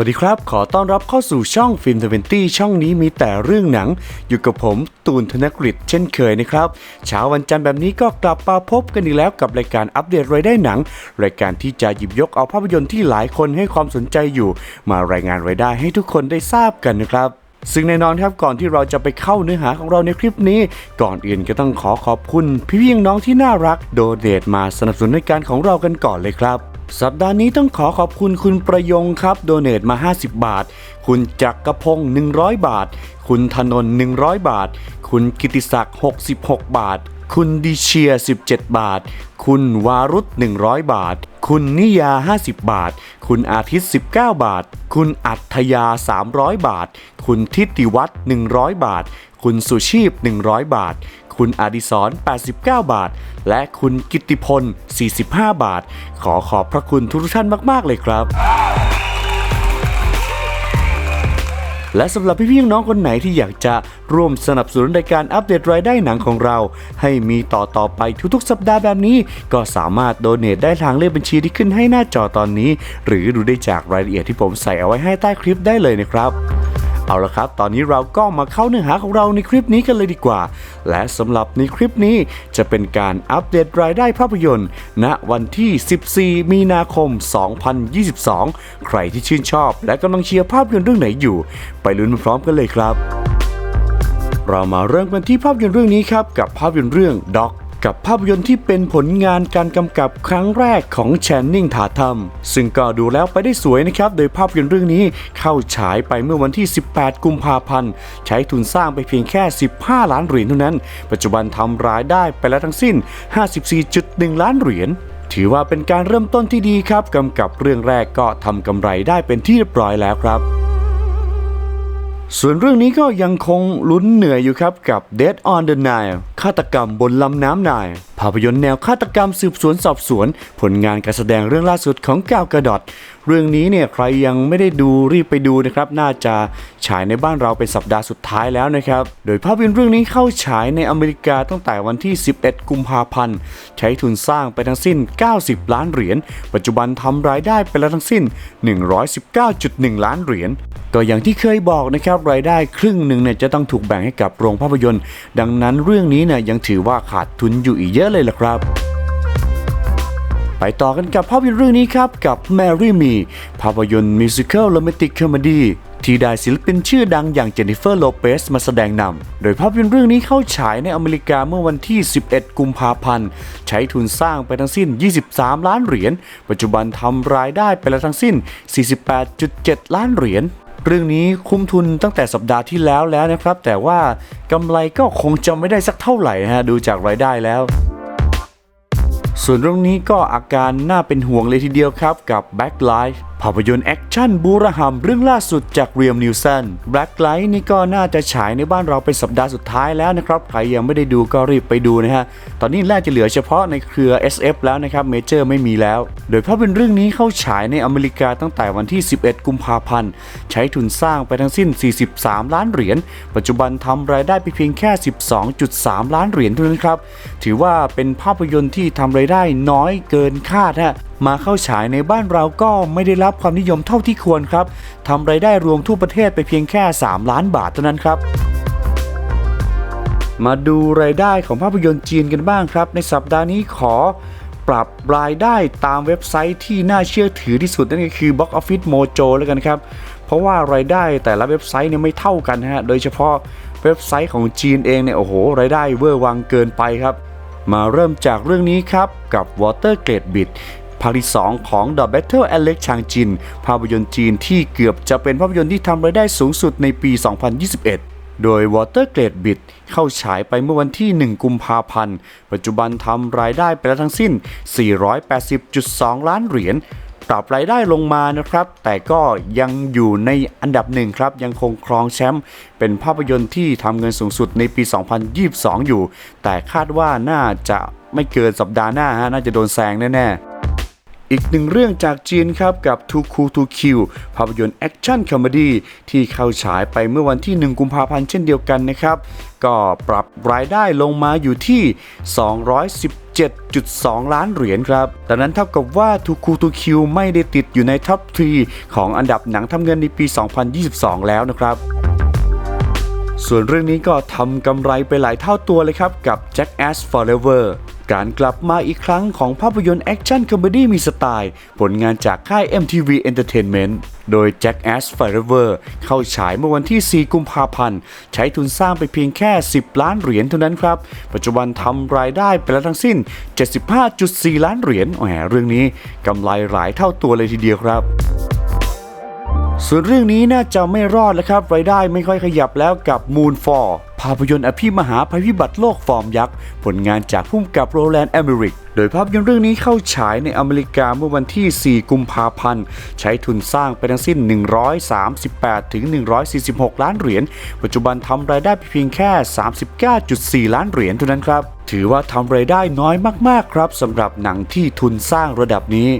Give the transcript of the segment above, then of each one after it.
สวัสดีครับ ขอต้อนรับเข้าสู่ช่องฟิล์มทเวนตี้ช่องนี้มีแต่เรื่องหนัง อยู่กับผมตูนธนกฤษเช่นเคยนะครับ เช้าวันจันทร์แบบนี้ก็กลับมาพบกันอีกแล้วกับรายการอัปเดตรายได้หนัง รายการที่จะหยิบยกเอาภาพยนตร์ที่หลายคนให้ความสนใจอยู่ มารายงานรายได้ให้ทุกคนได้ทราบกันนะครับ ซึ่งแน่นอนครับก่อนที่เราจะไปเข้าเนื้อหาของเราในคลิปนี้ ก่อนอื่นก็ต้องขอขอบคุณ พี่พี่น้องที่น่ารักโดเดตมาสนับสนุนในการของเรากันก่อนเลยครับ สัปดาห์นี้ต้องขอขอบคุณคุณประยงครับโดเนตมา 50 บาท คุณจักรพงศ์100 บาท คุณธนน 100 บาท คุณกิติศักดิ์ 66 บาท คุณดิเชีย 17 บาท คุณวารุธ100 บาท คุณนิยา 50 บาท คุณอาทิตย์ 19 บาท คุณอัธยา 300 บาท คุณทิติวัฒน์100 บาท คุณสุชีพ 100 บาท คุณอดิศร89 บาท และคุณกิตติพล 45 บาท ขอขอบพระคุณทุกท่านมาก ๆ เลยครับ และสำหรับพี่ๆน้องคนไหนที่อยากจะร่วมสนับสนุนในการอัปเดตรายได้หนังของเรา ให้มีต่อต่อไปทุกๆ สัปดาห์แบบนี้ ก็สามารถโดเนทได้ทางเลขบัญชีที่ขึ้นให้หน้าจอตอนนี้ หรือดูได้จากรายละเอียดที่ผมใส่เอาไว้ให้ใต้คลิปได้เลยนะครับ เอาละครับ ตอนนี้เราก็มาเข้าเนื้อหาของเราในคลิปนี้กันเลยดีกว่า และสำหรับในคลิปนี้จะเป็นการอัปเดตรายได้ภาพยนตร์ ณวันที่ 14 มีนาคม 2022 ใครที่ชื่นชอบ และกำลังเชียร์ภาพยนตร์เรื่องไหนอยู่ ไปลุ้นพร้อมกันเลยครับ เรามาเริ่มกันที่ภาพยนตร์เรื่องนี้ครับกับภาพยนตร์เรื่องด็อก กับภาพยนตร์ที่เป็นผลงานการกำกับครั้งแรกของแชนนิงถาทัมซึ่งก็ดูแล้วไปได้สวยนะครับ โดยภาพยนตร์เรื่องนี้เข้าฉายไปเมื่อวันที่ 18 กุมภาพันธ์ ใช้ทุนสร้างไปเพียงแค่ 15 ล้านเหรียญเท่านั้น ปัจจุบันทำรายได้ไปแล้วทั้งสิ้น 54.1 ล้านเหรียญถือว่าเป็นการเริ่มต้นที่ดีครับกำกับเรื่องแรกก็ทำกำไรได้เป็นที่เรียบร้อยแล้วครับส่วนเรื่องนี้ก็ยังคงลุ้นเหนื่อยอยู่ครับกับ Dead on the Nile ฆาตกรรมบนลำน้ำนาย ภาพยนตร์แนวฆาตกรรมสืบสวนสอบสวน ผลงานการแสดงเรื่องล่าสุดของกาวกระดอดเรื่องนี้เนี่ยใครยังไม่ได้ดูรีบไปดูนะครับ น่าจะฉายในบ้านเราเป็นสัปดาห์สุดท้ายแล้วนะครับ โดยภาพยนตร์เรื่องนี้เข้าฉายในอเมริกาตั้งแต่วันที่ 11 กุมภาพันธ์ ใช้ทุนสร้างไปทั้งสิ้น 90 ล้านเหรียญ ปัจจุบันทำรายได้ไปแล้วทั้งสิ้น 119.1 ล้านเหรียญ ก็อย่างที่เคยบอกนะครับรายได้ครึ่งหนึ่งเนี่ยจะต้องถูกแบ่งให้กับโรงภาพยนตร์ ดังนั้นเรื่องนี้เนี่ยยังถือว่าขาดทุนอยู่อีกเยอะเลยล่ะครับ ไปต่อกันกับภาพยนตร์เรื่องนี้ครับกับ Mary Me ภาพยนตร์มิวสิควลโรแมนติกคอมดี้ที่ได้ศิลปินชื่อดังอย่างเจนนิเฟอร์โลเปสมาแสดงนำ โดยภาพยนตร์เรื่องนี้เข้าฉายในอเมริกาเมื่อวันที่ 11 กุมภาพันธ์ ใช้ทุนสร้างไปทั้งสิ้น 23 ล้านเหรียญ ปัจจุบันทำรายได้ไปแล้วทั้งสิ้น 48.7 ล้านเหรียญ เรื่องนี้คุ้มทุนตั้งแต่สัปดาห์ที่แล้วแล้วนะครับ แต่ว่ากำไรก็คงจะไม่ได้สักเท่าไหร่นะฮะดูจากรายได้แล้ว ส่วนเรื่องนี้ก็อาการน่าเป็นห่วงเลยทีเดียวครับกับ Backlight ภาพยนตร์แอคชั่นบูระหำเรื่องล่าสุดจากเรียมนิวสัน Blacklight นี่ก็น่าจะฉายในบ้านเราเป็นสัปดาห์สุดท้ายแล้วนะครับ ใครยังไม่ได้ดูก็รีบไปดูนะฮะ ตอนนี้แรกจะเหลือเฉพาะในเครือ SF แล้วนะครับเมเจอร์ไม่มีแล้ว โดยภาพยนตร์เรื่องนี้เข้าฉายในอเมริกาตั้งแต่วันที่ 11 กุมภาพันธ์ ใช้ทุนสร้างไปทั้งสิ้น 43 ล้านเหรียญ ปัจจุบันทำรายได้ไปเพียงแค่ 12.3 ล้านเหรียญเท่านั้นครับ ถือว่าเป็นภาพยนตร์ที่ทำรายได้น้อยเกินคาดฮะ มาเข้าฉายในบ้านเราก็ไม่ได้รับความนิยมเท่าที่ควรครับทำรายได้รวมทั่วประเทศไปเพียงแค่ 3 ล้านบาทเท่านั้นครับมาดูรายได้ของภาพยนตร์จีนกันบ้างครับ ในสัปดาห์นี้ขอปรับรายได้ตามเว็บไซต์ที่น่าเชื่อถือที่สุดนั่นก็คือ Box Office Mojo แล้วกันครับ เพราะว่ารายได้แต่ละเว็บไซต์เนี่ยไม่เท่ากันนะฮะ โดยเฉพาะเว็บไซต์ของจีนเองเนี่ยโอ้โห รายได้เวอร์วังเกินไปครับ มาเริ่มจากเรื่องนี้ครับกับ Water Gate Bit ภาคที่ 2 ของ The Battle Alex ชางจิน ภาพยนตร์จีนที่เกือบจะเป็นภาพยนตร์ที่ทำรายได้สูงสุดในปี 2021โดย Water Gate Bit เข้าฉายไปเมื่อวันที่ 1 กุมภาพันธ์ ปัจจุบันทำรายได้ไปแล้วทั้งสิ้น 480.2 ล้านเหรียญ ปรับรายได้ลงมานะครับ แต่ก็ยังอยู่ในอันดับหนึ่งครับ ยังคงครองแชมป์ เป็นภาพยนตร์ที่ทำเงินสูงสุดในปี 2022 อยู่ แต่คาดว่าน่าจะไม่เกินสัปดาห์หน้าฮะ น่าจะโดนแซงแน่ๆ อีกหนึ่งเรื่องจากจีนครับกับ Too Cool to Kill ภาพยนตร์แอคชั่นคอมเดี้ที่เข้าฉายไปเมื่อวันที่ 1 กุมภาพันธ์เช่นเดียวกันนะครับ ก็ปรับรายได้ลงมาอยู่ที่ 217.2 ล้านเหรียญครับ ดังนั้นเท่ากับว่า Too Cool to Kill ไม่ได้ติดอยู่ในท็อป3ของอันดับหนังทำเงินในปี 2022 แล้วนะครับ ส่วนเรื่องนี้ก็ทำกำไรไปหลายเท่าตัวเลยครับกับ Jackass Forever การกลับมาอีกครั้งของภาพยนตร์แอคชั่นคอมเมดี้มีสไตล์ ผลงานจากค่าย MTV Entertainment โดย Jackass Forever เข้าฉายเมื่อวันที่ 4 กุมภาพันธ์ ใช้ทุนสร้างไปเพียงแค่ 10 ล้านเหรียญเท่านั้นครับ ปัจจุบันทำรายได้ไปแล้วทั้งสิ้น 75.4 ล้านเหรียญแหมเรื่องนี้กำไรหลายเท่าตัวเลยทีเดียวครับส่วนเรื่องนี้น่าจะไม่รอดแล้วครับรายได้ไม่ค่อยขยับแล้วกับ Moonfall ภาพยนตร์อภิมหาภัยพิบัติโลกฟอร์มยักษ์ ผลงานจากผู้กำกับโรแลนด์แอเมริก โดยภาพยนตร์เรื่องนี้เข้าฉายในอเมริกาเมื่อวันที่ 4 กุมภาพันธ์ ใช้ทุนสร้างไปทั้งสิ้น 138 ถึง 146 ล้านเหรียญ ปัจจุบันทำรายได้เพียงแค่ 39.4 ล้านเหรียญเท่านั้นครับ ถือว่าทำรายได้น้อยมากๆครับสำหรับหนังที่ทุนสร้างระดับนี้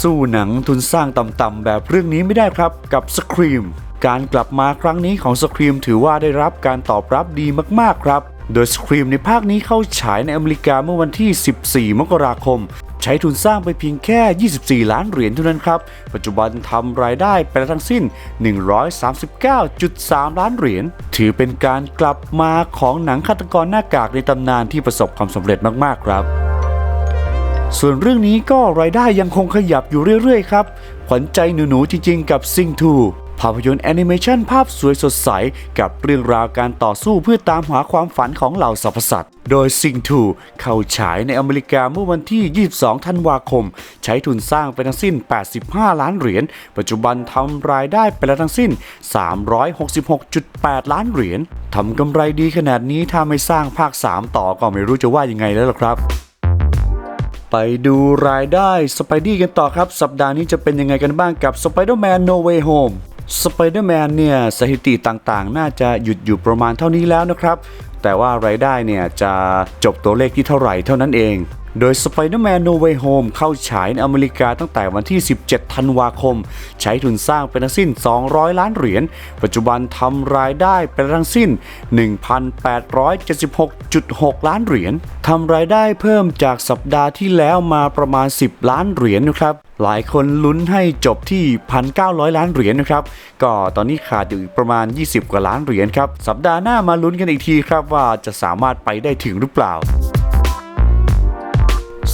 สู้หนังทุนสร้างต่ำๆแบบเรื่องนี้ไม่ได้ครับกับ Scream การกลับมาครั้งนี้ของ Scream ถือว่าได้รับการตอบรับดีมากๆครับ โดย Scream ในภาคนี้เข้าฉายในอเมริกาเมื่อวันที่ 14 มกราคม ใช้ทุนสร้างไปเพียงแค่ 24 ล้านเหรียญเท่านั้นครับ ปัจจุบันทำรายได้ไปแล้วทั้งสิ้น 139.3 ล้านเหรียญ ถือเป็นการกลับมาของหนังฆาตกรหน้ากากในตำนานที่ประสบความสำเร็จมากๆครับส่วนเรื่องนี้ก็รายได้ยังคงขยับอยู่เรื่อยๆ ครับ ขวัญใจหนูๆจริงๆ กับ Sing 2 ภาพยนตร์แอนิเมชันภาพสวยสดใส กับเรื่องราวการต่อสู้เพื่อตามหาความฝันของเหล่าสรรพสัตว์ โดย Sing 2เข้าฉายในอเมริกาเมื่อวันที่ 22 ธันวาคม ใช้ทุนสร้างไปทั้งสิ้น 85 ล้านเหรียญ ปัจจุบันทำรายได้ไปแล้วทั้งสิ้น 366.8 ล้านเหรียญทำกำไรดีขนาดนี้ถ้าไม่สร้างภาค 3 ต่อก็ไม่รู้จะว่ายังไงแล้วล่ะครับไปดูรายได้สไปดี้กันต่อครับ สัปดาห์นี้จะเป็นยังไงกันบ้างกับ Spider-Man No Way Home สไปเดอร์แมนเนี่ยสถิติต่างๆ น่าจะหยุดอยู่ประมาณเท่านี้แล้วนะครับ แต่ว่ารายได้เนี่ยจะจบตัวเลขที่เท่าไหร่เท่านั้นเอง โดย Spider-Man No Way Home เข้าฉายในอเมริกาตั้งแต่วันที่ 17 ธันวาคม ใช้ทุนสร้างเป็นทั้งสิ้น 200 ล้านเหรียญ ปัจจุบันทำรายได้เป็นทั้งสิ้น 1,876.6 ล้านเหรียญทำรายได้เพิ่มจากสัปดาห์ที่แล้วมาประมาณ 10 ล้านเหรียญนะครับหลายคนลุ้นให้จบที่ 1,900 ล้านเหรียญนะครับ ก็ตอนนี้ขาดอยู่อีกประมาณ 20 กว่าล้านเหรียญครับ สัปดาห์หน้ามาลุ้นกันอีกทีครับว่าจะสามารถไปได้ถึงหรือเปล่า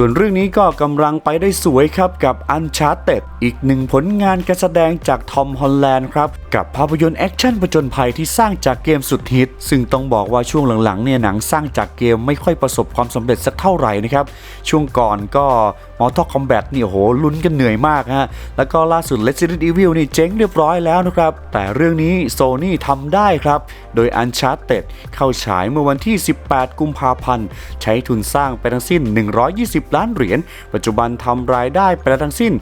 ส่วนเรื่องนี้ก็กำลังไปได้สวยครับกับ Uncharted อีกหนึ่งผลงานการแสดงจากทอมฮอลแลนด์ครับกับภาพยนตร์แอคชั่นผจญภัยที่สร้างจากเกมสุดฮิต ซึ่งต้องบอกว่าช่วงหลังๆเนี่ยหนังสร้างจากเกมไม่ค่อยประสบความสำเร็จสักเท่าไหร่นะครับ ช่วงก่อนก็ Mortal Kombat นี่โอ้โหลุ้นกันเหนื่อยมากฮะแล้วก็ล่าสุด Resident Evil นี่เจ๊งเรียบร้อยแล้วนะครับ แต่เรื่องนี้ Sony ทำได้ครับ โดย Uncharted เข้าฉายเมื่อวันที่ 18 กุมภาพันธ์ ใช้ทุนสร้างไปทั้งสิ้น 120ล้านเหรียญ ปัจจุบันทำรายได้ไปแล้วทั้งสิ้น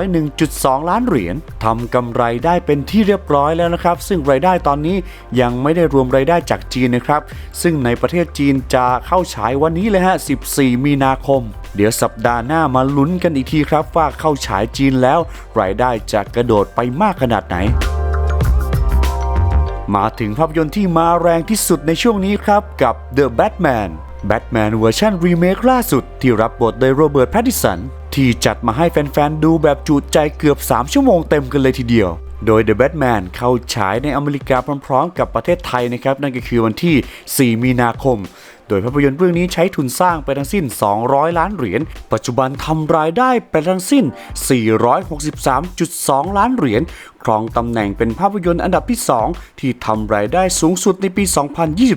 301.2 ล้านเหรียญทำกำไรได้เป็นที่เรียบร้อยแล้วนะครับ ซึ่งรายได้ตอนนี้ยังไม่ได้รวมรายได้จากจีนนะครับ ซึ่งในประเทศจีนจะเข้าฉายวันนี้เลยฮะ 14 มีนาคมเดี๋ยวสัปดาห์หน้ามาลุ้นกันอีกทีครับว่าเข้าฉายจีนแล้ว รายได้จะกระโดดไปมากขนาดไหน มาถึงภาพยนตร์ที่มาแรงที่สุดในช่วงนี้ครับกับ The Batman แบทแมนเวอร์ชันรีเมคล่าสุดที่รับบทโดยโรเบิร์ตแพตติสัน ที่จัดมาให้แฟนๆ ดูแบบจูดใจเกือบ 3 ชั่วโมงเต็มกันเลยทีเดียว โดย The Batman เข้าฉายในอเมริกาพร้อมๆ กับประเทศไทยนะครับ นั่นก็คือวันที่ 4 มีนาคม โดยภาพยนตร์เรื่องนี้ใช้ทุนสร้างไปทั้งสิ้น 200 ล้านเหรียญ ปัจจุบันทำรายได้ไปทั้งสิ้น 463.2 ล้านเหรียญ ครองตำแหน่งเป็นภาพยนตร์อันดับที่ 2 ที่ทำรายได้สูงสุดในปี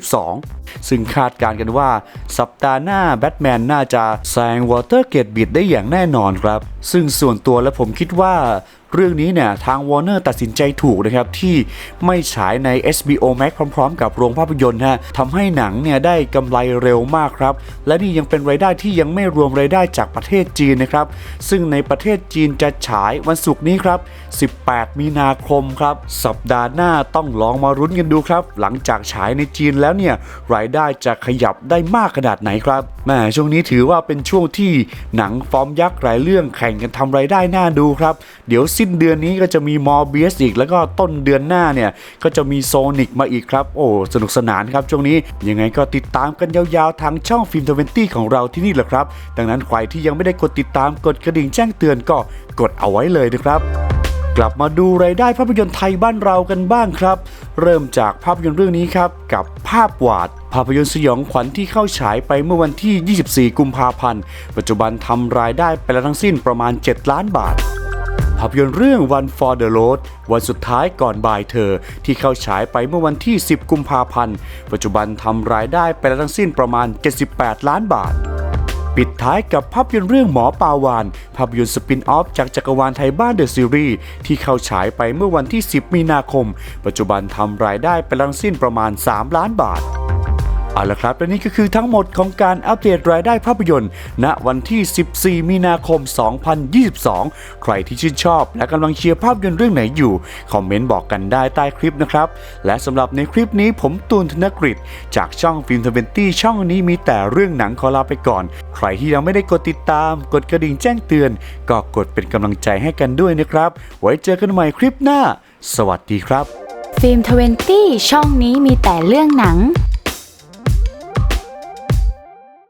2022 ซึ่งคาดการณ์กันว่า สัปดาห์หน้าแบทแมนน่าจะแซงวอเตอร์เกตบิดได้อย่างแน่นอนครับ ซึ่งส่วนตัวและผมคิดว่า เรื่องนี้เนี่ยทาง Warner ตัดสินใจถูกนะครับที่ไม่ฉายใน HBO Max พร้อม ๆ กับโรงภาพยนตร์ฮะทำให้หนังเนี่ยได้กำไรเร็วมากครับ และนี่ยังเป็นรายได้ที่ยังไม่รวมรายได้จากประเทศจีนนะครับ ซึ่งในประเทศจีนจะฉายวันศุกร์นี้ครับ 18 มีนาคมครับ สัปดาห์หน้าต้องลองมารุ้นกันดูครับ หลังจากฉายในจีนแล้วเนี่ยรายได้จะขยับได้มากขนาดไหนครับแหมช่วงนี้ถือว่าเป็นช่วงที่หนังฟอร์มยักษ์หลายเรื่องแข่งกันทำรายได้น่าดูครับ เดี๋ยวสิ้นเดือนนี้ก็จะมีมอร์เบียสอีก แล้วก็ต้นเดือนหน้าเนี่ยก็จะมีโซนิกมาอีกครับ โอ้สนุกสนานครับช่วงนี้ยังไงก็ติดตามกันยาวๆทางช่องฟิล์มทเวนตี้ของเราที่นี่แหละครับ ดังนั้นใครที่ยังไม่ได้กดติดตามกดกระดิ่งแจ้งเตือนก็กดเอาไว้เลยนะครับกลับมาดูรายได้ภาพยนตร์ไทยบ้านเรากันบ้างครับ เริ่มจากภาพยนตร์เรื่องนี้ครับ กับภาพวาด ภาพยนตร์สยองขวัญที่เข้าฉายไปเมื่อวันที่ 24 กุมภาพันธ์ ปัจจุบันทำรายได้ไปแล้วทั้งสิ้นประมาณ 7 ล้านบาท ภาพยนตร์เรื่อง One for the Road วันสุดท้ายก่อนบ่ายเธอ ที่เข้าฉายไปเมื่อวันที่ 10 กุมภาพันธ์ ปัจจุบันทำรายได้ไปแล้วทั้งสิ้นประมาณ 78 ล้านบาท ปิดท้ายกับภาพยนตร์เรื่องหมอปาวาน ภาพยนตร์สปินออฟจากจักรวาลไทยบ้านเดอะซีรีส์ที่เข้าฉายไปเมื่อวันที่ 10 มีนาคม ปัจจุบันทำรายได้ไปแล้วทั้งสิ้นประมาณ 3 ล้านบาท เอาละครับและนี่ก็คือทั้งหมดของการอัปเดตรายได้ภาพยนตร์ ณวันที่ 14 มีนาคม 2022 ใครที่ชื่นชอบ และกำลังเชียร์ภาพยนตร์เรื่องไหนอยู่ คอมเมนต์บอกกันได้ใต้คลิปนะครับ และสำหรับในคลิปนี้ผมตูนธนกฤษจากช่องฟิล์มทเวนตี้ช่องนี้มีแต่เรื่องหนังขอลาไปก่อน ใครที่ยังไม่ได้กดติดตาม กดกระดิ่งแจ้งเตือน ก็กดเป็นกำลังใจให้กันด้วยนะครับ ไว้เจอกันใหม่คลิปหน้า สวัสดีครับ ฟิล์มทเวนตี้ช่องนี้มีแต่เรื่องหนัง